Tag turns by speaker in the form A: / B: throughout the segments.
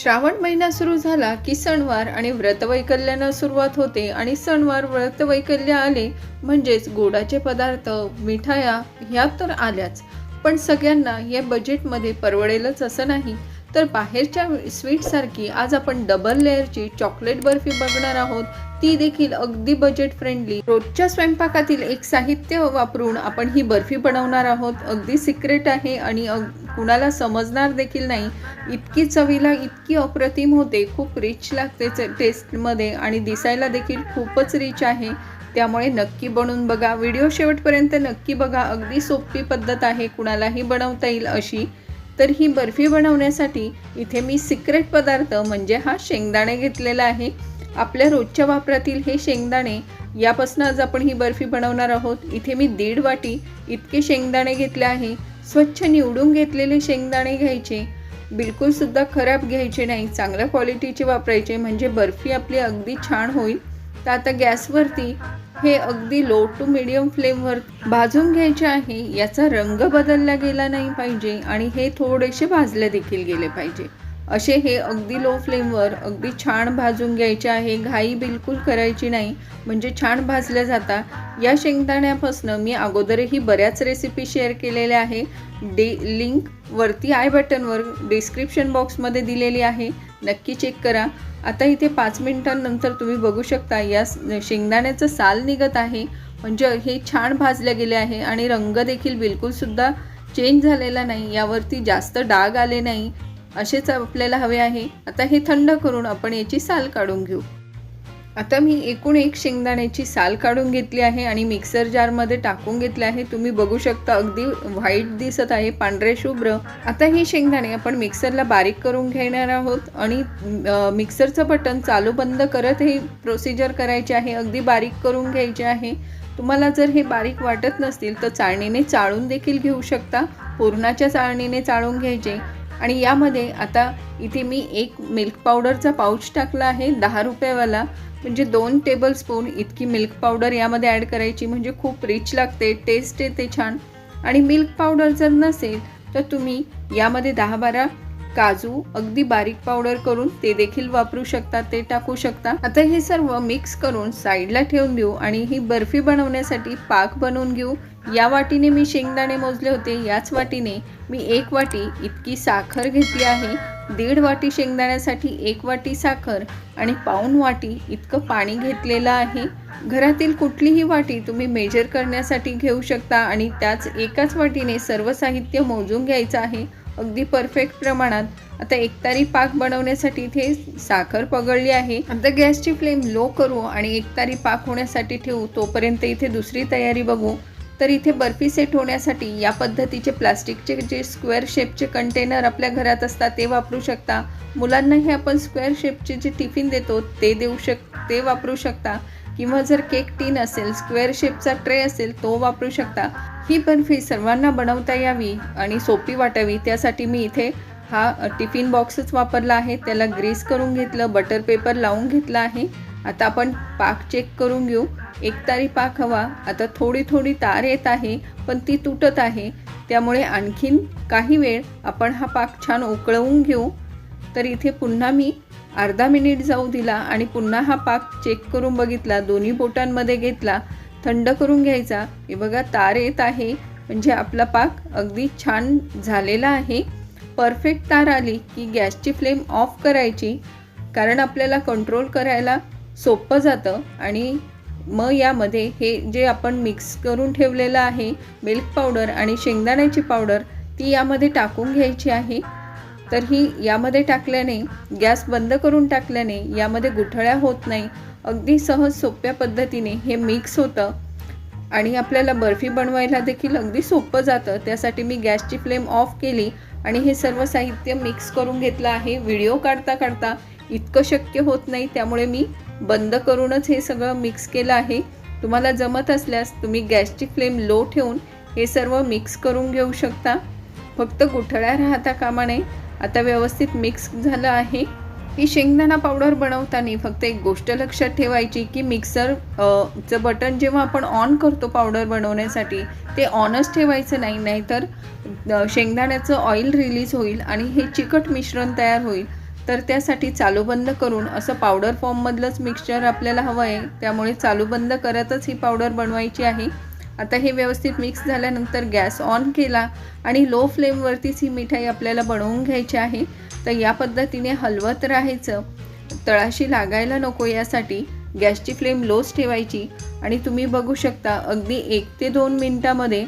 A: श्रावण महिना सुरू झाला की सणवार आणि व्रतवैकल्यानं सुरुवात होते आणि सणवार व्रतवैकल्य आले म्हणजेच गोडाचे पदार्थ मिठाया ह्या तर आल्याच. पण सगळ्यांना या बजेटमध्ये परवडेलच असं नाही. तर बाहेरच्या स्वीटसारखी आज आपण डबल लेअरची चॉकलेट बर्फी बघणार आहोत. ती देखील अगदी बजेट फ्रेंडली रोजच्या स्वयंपाकातील एक साहित्य वापरून आपण ही बर्फी बनवणार आहोत. अगदी सिक्रेट आहे आणि अग कुणाला समजणार देखील नाही. इतकी चवीला इतकी अप्रतिम होते. खूप रिच लागते टेस्टमध्ये आणि दिसायला देखील खूपच रिच आहे. त्यामुळे नक्की बनवून बघा. व्हिडिओ शेवटपर्यंत नक्की बघा. अगदी सोपी पद्धत आहे. कुणालाही बनवता येईल अशी. तर ही बर्फी बनवण्यासाठी इथे मी सिक्रेट पदार्थ म्हणजे हा शेंगदाणे घेतलेला आहे. आपल्या रोजच्या वापरातील हे शेंगदाणे यापासून आज आपण ही बर्फी बनवणार आहोत. इथे मी दीड वाटी इतके शेंगदाणे घेतले आहे. स्वच्छ निवडून घेतलेले शेंगदाणे घ्यायचे. बिलकुलसुद्धा खराब घ्यायचे नाही. चांगल्या क्वालिटीचे वापरायचे. म्हणजे बर्फी आपली अगदी छान होईल. तर आता गॅसवरती हे अगदी लो टू मिडियम फ्लेमवर भाजून घ्यायचे आहे. याचा रंग बदलला गेला नाही पाहिजे आणि हे थोडेसे भाजले देखील गेले पाहिजे. असे हे अगदी लो फ्लेमवर अगदी छान भाजून घ्यायचे आहे. घाई बिलकुल करायची नाही. म्हणजे छान भाजल्या जाता. या शेंगदाण्यापासून मी अगोदरही बऱ्याच रेसिपी शेअर केलेल्या आहे. डे लिंक वरती आय बटनवर डिस्क्रिप्शन बॉक्समध्ये दिलेली आहे. नक्की चेक करा. आता इथे पाच मिनिटांनंतर तुम्ही बघू शकता या शेंगदाण्याचं साल निघत आहे. म्हणजे हे छान भाजले गेले आहे आणि रंग देखील बिलकुलसुद्धा चेंज झालेला नाही. यावरती जास्त डाग आले नाही. असेच आपल्याला हवे आहे. आता हे थंड करून आपण याची साल काढून घेऊ. आता मी एकूण एक शेंगदाण्याची साल काढून घेतली आहे आणि मिक्सर जारमध्ये टाकून घेतले आहे. तुम्ही बघू शकता अगदी व्हाईट दिसत आहे पांढरे शुभ्र. आता हे शेंगदाणे आपण मिक्सरला बारीक करून घेणार आहोत आणि मिक्सरचं बटन चालू बंद करत हे प्रोसिजर करायचे आहे. अगदी बारीक करून घ्यायचे आहे. तुम्हाला जर हे बारीक वाटत नसतील तर चाळणीने चाळून देखील घेऊ शकता. पूर्णाच्या चाळणीने चाळून घ्यायचे. आणि यामध्ये आता इथे मी एक मिल्क पावडरचा पाऊच टाकला आहे दहा रुपयावाला. म्हणजे दोन टेबलस्पून इतकी मिल्क पावडर यामध्ये ॲड करायची म्हणजे खूप रिच लागते टेस्ट येते छान. आणि मिल्क पावडर जर नसेल तर तुम्ही यामध्ये दहा बारा काजू अगदी बारीक पावडर करून ते देखील वापरू शकता ते टाकू शकता. आता हे सर्व मिक्स करून साईडला ठेवून देऊ आणि ही बर्फी बनवण्यासाठी पाक बनवून घेऊ. या वाटीने मी शेंगदाणे मोजले होते याच वाटीने मी एक वाटी इतकी साखर घेतली आहे. दीड वाटी शेंगदाण्यासाठी एक वाटी साखर आणि पाऊण वाटी इतकं पाणी घेतलेलं आहे. घरातील कुठलीही वाटी तुम्ही मेजर करण्यासाठी घेऊ शकता आणि त्याच एकाच वाटीने सर्व साहित्य मोजून घ्यायचं आहे. अगदी परफेक्ट प्रमाणात. आता एकतारी पाक बनवण्यासाठी इथे साखर पगळली आहे. आता गॅसची फ्लेम लो करू आणि एकतारी पाक होण्यासाठी ठेवू तोपर्यंत इथे दुसरी तयारी बघू. तर इथे बर्फी सेट होण्यासाठी या पद्धतीचे प्लास्टिकचे जे स्क्वेअर शेपचे कंटेनर आपल्या घरात असतात ते वापरू शकता. मुलांना हे आपण स्क्वेअर शेपचे जे टिफिन देतो ते देऊ शक ते वापरू शकता. किंवा जर केक टीन असेल स्क्वेअर शेपचा ट्रे असेल तो वापरू शकता. ही बर्फी सर्वांना बनवता यावी आणि सोपी वाटावी. त्यासाठी मी इथे हा टिफिन बॉक्सच वापरला आहे. त्याला ग्रीस करून घेतलं बटर पेपर लावून घेतला आहे. आता आपण पाक चेक करून घेऊ. एक तारी पाक हवा. आता थोडी थोडी तार येत आहे पण ती तुटत आहे. त्यामुळे आणखीन काही वेळ आपण हा पाक छान उकळवून घेऊ. तर इथे पुन्हा मी अर्धा मिनिट जाऊ दिला आणि पुन्हा हा पाक चेक करून बघितला दोन्ही बोटांमध्ये घेतला थंड करून घ्यायचा. हे बघा तार येत आहे. म्हणजे आपला पाक अगदी छान झालेला आहे. परफेक्ट तार आली की गॅसची फ्लेम ऑफ करायची कारण आपल्याला कंट्रोल करायला सोपं जातं. आणि मग यामध्ये हे जे आपण मिक्स करून ठेवलेलं आहे मिल्क पावडर आणि शेंगदाण्याची पावडर ती यामध्ये टाकून घ्यायची आहे. तर ही यामध्ये टाकल्याने गॅस बंद करून टाकल्याने यामध्ये गुठळ्या होत नाही. अगदी सहज सोप्या पद्धतीने हे मिक्स होतं. आणि आपल्याला बर्फी बनवायला देखील अगदी सोपं जातं. त्यासाठी मी गॅसची फ्लेम ऑफ केली आणि हे सर्व साहित्य मिक्स करून घेतलं आहे. व्हिडिओ काढता काढता इतकं शक्य होत नाही त्यामुळे मी बंद करूनच हे सगळं मिक्स केलं आहे. तुम्हाला जमत असल्यास तुम्ही गॅसची फ्लेम लो ठेवून हे सर्व मिक्स करून घेऊ शकता. फक्त गुठळ्या राहता कामा नये. आता व्यवस्थित मिक्स झालं आहे. ही शेंगदाणा पावडर बनवताना फक्त एक गोष्ट लक्षात ठेवायची की मिक्सर चं बटन जेव्हा आपण ऑन करतो पावडर बनवण्यासाठी ते ऑनच ठेवायचं नाही नाहीतर शेंगदाण्याचं ऑइल रिलीज होईल आणि हे चिकट मिश्रण तयार होईल. तर त्यासाठी चालू बंद करून असं पावडर फॉर्ममधलंच मिक्सचर आपल्याला हवं आहे. त्यामुळे चालू बंद करतच ही पावडर बनवायची आहे. आता हे व्यवस्थित मिक्स झाल्यानंतर गॅस ऑन केला आणि लो फ्लेमवरतीच ही मिठाई आपल्याला बनवून घ्यायची आहे. तर या पद्धतीने हलवत राहायचं. तळाशी लागायला नको यासाठी गॅसची फ्लेम लोच ठेवायची आणि तुम्ही बघू शकता अगदी एक ते दोन मिनटामध्ये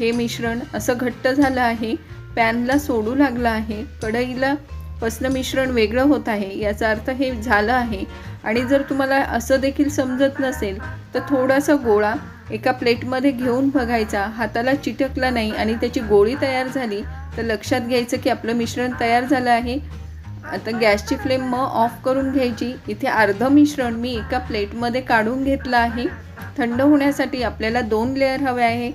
A: हे मिश्रण असं घट्ट झालं आहे. पॅनला सोडू लागलं आहे. कढईला पसलं मिश्रण वेगळं होत आहे. याचा अर्थ हे झालं आहे. आणि जर तुम्हाला असं देखील समजत नसेल तर थोडासा गोळा एका प्लेटमध्ये घेऊन बघायचा. हाताला चिटकला नाही आणि त्याची गोळी तयार झाली तर लक्षात घ्यायचं की आपलं मिश्रण तयार झालं आहे. आता गॅसची फ्लेम मग ऑफ करून घ्यायची. इथे अर्धं मिश्रण मी एका प्लेटमध्ये काढून घेतलं आहे. थंड होण्यासाठी आपल्याला दोन लेअर हवे आहे.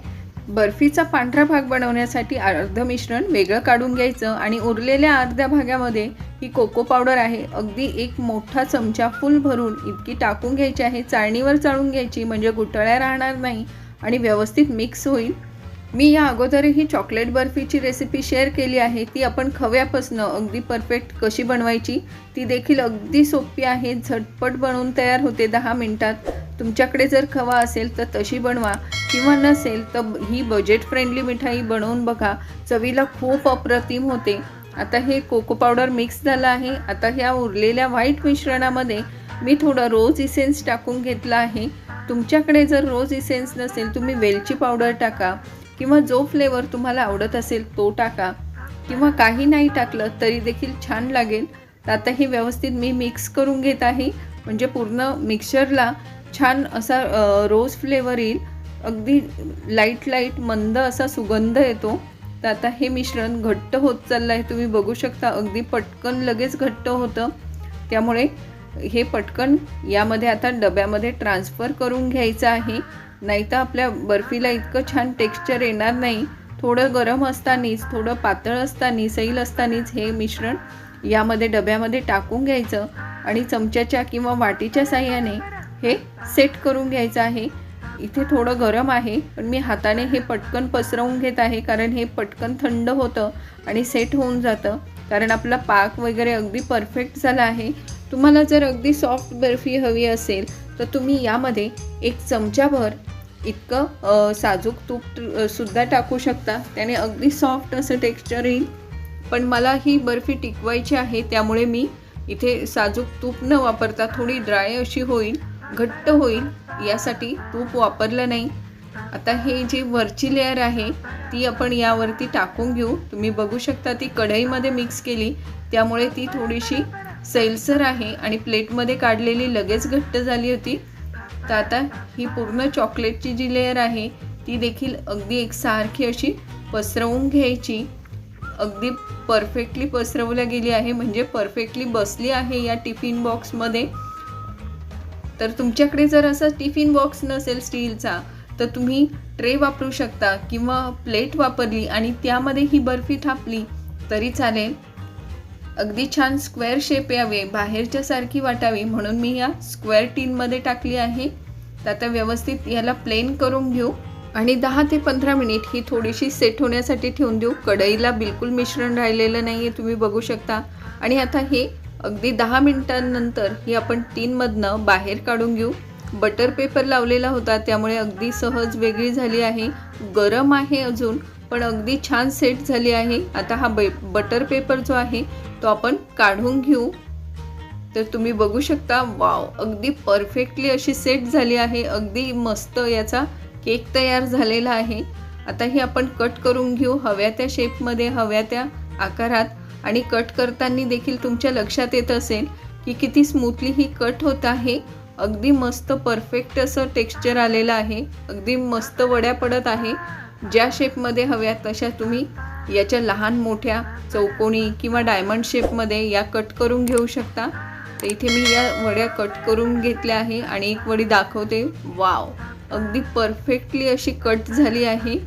A: बर्फीचा पांढरा भाग बनवण्यासाठी अर्धं मिश्रण वेगळं काढून घ्यायचं आणि उरलेल्या अर्ध्या भागामध्ये ही कोको पावडर आहे. अगदी एक मोठा चमचा फुल भरून इतकी टाकून घ्यायची आहे. चाळणीवर चाळून घ्यायची म्हणजे गुटळ्या राहणार नाही आणि व्यवस्थित मिक्स होईल. मी या अगोदरही चॉकलेट बर्फीची रेसिपी शेअर केली आहे. ती आपण खव्यापासनं अगदी परफेक्ट कशी बनवायची ती देखील अगदी सोपी आहे. झटपट बनवून तयार होते दहा मिनटात. तुमच्याकडे जर खवा असेल तर तशी बनवा. किंवा नसेल तर ही बजेट फ्रेंडली मिठाई बनवून बघा. चवीला खूप अप्रतिम होते. आता हे कोको पावडर मिक्स झालं आहे. आता ह्या उरलेल्या व्हाईट मिश्रणामध्ये मी थोडं रोज इसेन्स टाकून घेतला आहे. तुमच्याकडे जर रोज इसेन्स नसेल तुम्ही वेलची पावडर टाका. किंवा जो फ्लेवर तुम्हाला आवडत असेल तो टाका. किंवा काही नाही टाकलं तरी देखील छान लागेल. तर आता हे व्यवस्थित मी मिक्स करून घेत आहे. म्हणजे पूर्ण मिक्सरला छान असा रोज फ्लेवर येईल. अगदी लाइट लाइट मंद असा सुगंध येतो. तर आता हे मिश्रण घट्ट होत चाललं आहे तुम्ही बघू शकता अगदी पटकन लगेच घट्ट होतं. त्यामुळे हे पटकन यामध्ये आता डब्यामध्ये ट्रान्सफर करून घ्यायचं आहे. नाही तर आपल्या बर्फीला इतकं छान टेक्स्चर येणार नाही. थोडं गरम असतानीच थोडं पातळ असतानी सैल असतानीच हे मिश्रण यामध्ये डब्यामध्ये टाकून घ्यायचं. आणि चमच्याच्या किंवा वाटीच्या साह्याने हे सेट करून घ्यायचं आहे. इथे थोडं गरम आहे पण मी हाताने हे पटकन पसरवून घेत आहे कारण हे पटकन थंड होतं आणि सेट होऊन जातं. कारण आपला पाक वगैरे अगदी परफेक्ट झाला आहे. तुम्हाला जर अगदी सॉफ्ट बर्फी हवी असेल तर तुम्ही यामध्ये एक चमचाभर इतकं साजूक तूप सुद्धा टाकू शकता. त्याने अगदी सॉफ्ट असं टेक्स्चर येईल. पण मला ही बर्फी टिकवायची आहे त्यामुळे मी इथे साजूक तूप न वापरता थोडी ड्राय अशी होईल. घट्ट होईल यासाठी तूप वापरलं नाही. आता हे जी वरची लेअर आहे ती आपण यावरती टाकून घेऊ. तुम्ही बघू शकता ती कढईमध्ये मिक्स केली. त्यामुळे ती थोडीशी सैलसर आहे आणि प्लेटमध्ये काढलेली लगेच घट्ट झाली होती. तर आता ही पूर्ण चॉकलेटची जी लेअर आहे ती देखील अगदी एकसारखी अशी पसरवून घ्यायची. अगदी परफेक्टली पसरवल्या गेली आहे म्हणजे परफेक्टली बसली आहे या टिफिन बॉक्समध्ये तर तुमच्याकडे जर असा टिफिन बॉक्स नसेल स्टीलचा तर तुम्ही ट्रे वापरू शकता किंवा प्लेट वापरली आणि त्यामध्ये ही बर्फी थापली तरी चालेल. अगदी छान स्क्वेअर शेप यावे बाहेरच्या सारखी वाटावी म्हणून मी या स्क्वेअर टीनमध्ये टाकली आहे. तर आता व्यवस्थित याला प्लेन करून घेऊ आणि दहा ते पंधरा मिनिट ही थोडीशी सेट होण्यासाठी ठेवून देऊ. कढईला बिलकुल मिश्रण राहिलेलं नाही आहे तुम्ही बघू शकता. आणि आता हे अगदी दहा मिनिटांनंतर ही आपण तीनमधनं बाहेर काढून घेऊ. बटर पेपर लावलेला होता त्यामुळे अगदी सहज वेगळी झाली आहे. गरम आहे अजून पण अगदी छान सेट झाली आहे. आता हा बे बटर पेपर जो आहे तो आपण काढून घेऊ. तर तुम्ही बघू शकता वाव अगदी परफेक्टली अशी सेट झाली आहे. अगदी मस्त याचा केक तयार झालेला आहे. आता ही आपण कट करून घेऊ हव्या त्या शेपमध्ये हव्या त्या आकारात. आणि कट करताना देखील तुमच्या लक्षात येत असेल की किती स्मूथली ही कट होत आहे. अगदी मस्त परफेक्ट असं टेक्स्चर आलेलं आहे. अगदी मस्त वड्या पडत आहे. ज्या शेपमध्ये हव्या तशा तुम्ही याच्या लहान मोठ्या चौकोनी किंवा डायमंड शेपमध्ये या कट करून घेऊ शकता. तर इथे मी या वड्या कट करून घेतल्या आहे आणि एक वडी दाखवते. वाव अगदी परफेक्टली अशी कट झाली आहे.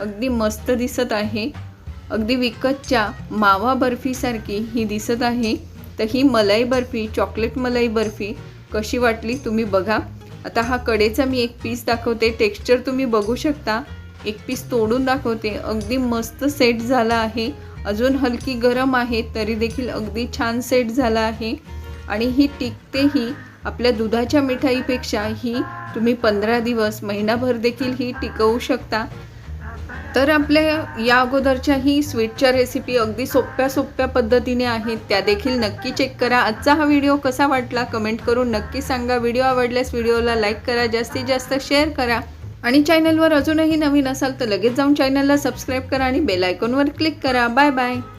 A: अगदी मस्त दिसत आहे. अगदी विकतच्या मावा बर्फीसारखी ही दिसत आहे. तर ही मलाई बर्फी चॉकलेट मलाई बर्फी कशी वाटली तुम्ही बघा. आता हा कडेचा मी एक पीस दाखवते. टेक्स्चर तुम्ही बघू शकता. एक पीस तोडून दाखवते. अगदी मस्त सेट झाला आहे. अजून हलकी गरम आहे तरी देखील अगदी छान सेट झाला आहे. आणि ही टिकतेही आपल्या दुधाच्या मिठाईपेक्षा ही तुम्ही पंधरा दिवस महिनाभर देखील ही टिकवू शकता. तर आपल्या या अगोदरच्या ही स्वीटच्या रेसिपी अगदी सोप्या सोप्या पद्धतीने आहेत. त्या देखील नक्की चेक करा. आजचा हा व्हिडिओ कसा वाटला कमेंट करून नक्की सांगा. व्हिडिओ आवडल्यास व्हिडिओला लाईक करा. जास्तीत जास्त शेअर करा. आणि चॅनलवर अजूनही नवीन असाल तर लगेच जाऊन चॅनलला सबस्क्राईब करा आणि बेल आयकॉनवर क्लिक करा. Bye bye